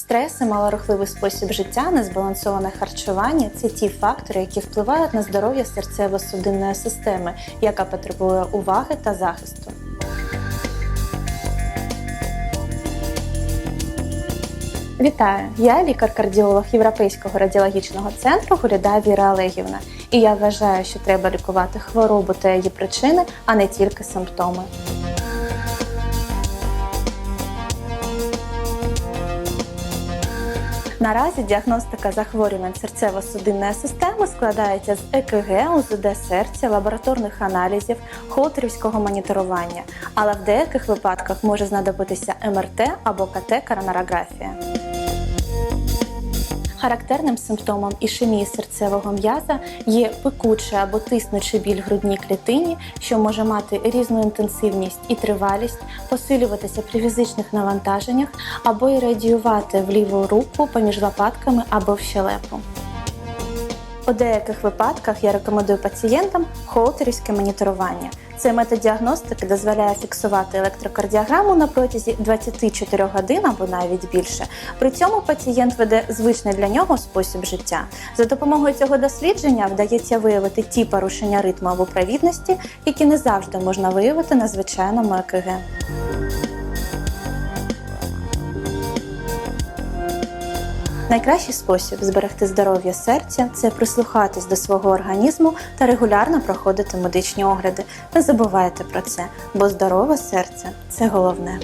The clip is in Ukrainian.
Стрес і малорухливий спосіб життя, незбалансоване харчування це ті фактори, які впливають на здоров'я серцево-судинної системи, яка потребує уваги та захисту. Вітаю! Я лікар-кардіолог Європейського радіологічного центру Гуляда Віра Олегівна. І я вважаю, що треба лікувати хворобу та її причини, а не тільки симптоми. Наразі діагностика захворювань серцево-судинної системи складається з ЕКГ, УЗД серця, лабораторних аналізів, холтерівського моніторування, але в деяких випадках може знадобитися МРТ або КТ-коронарографія. Характерним симптомом ішемії серцевого м'яза є пекучий або тиснучий біль в грудній клітині, що може мати різну інтенсивність і тривалість, посилюватися при фізичних навантаженнях або і радіювати в ліву руку поміж лопатками або в щелепу. У деяких випадках я рекомендую пацієнтам холтерівське моніторування. Цей метод діагностики дозволяє фіксувати електрокардіограму на протязі 24 годин або навіть більше. При цьому пацієнт веде звичний для нього спосіб життя. За допомогою цього дослідження вдається виявити ті порушення ритму або провідності, які не завжди можна виявити на звичайному ЕКГ. Найкращий спосіб зберегти здоров'я серця це прислухатись до свого організму та регулярно проходити медичні огляди. Не забувайте про це, бо здорове серце це головне.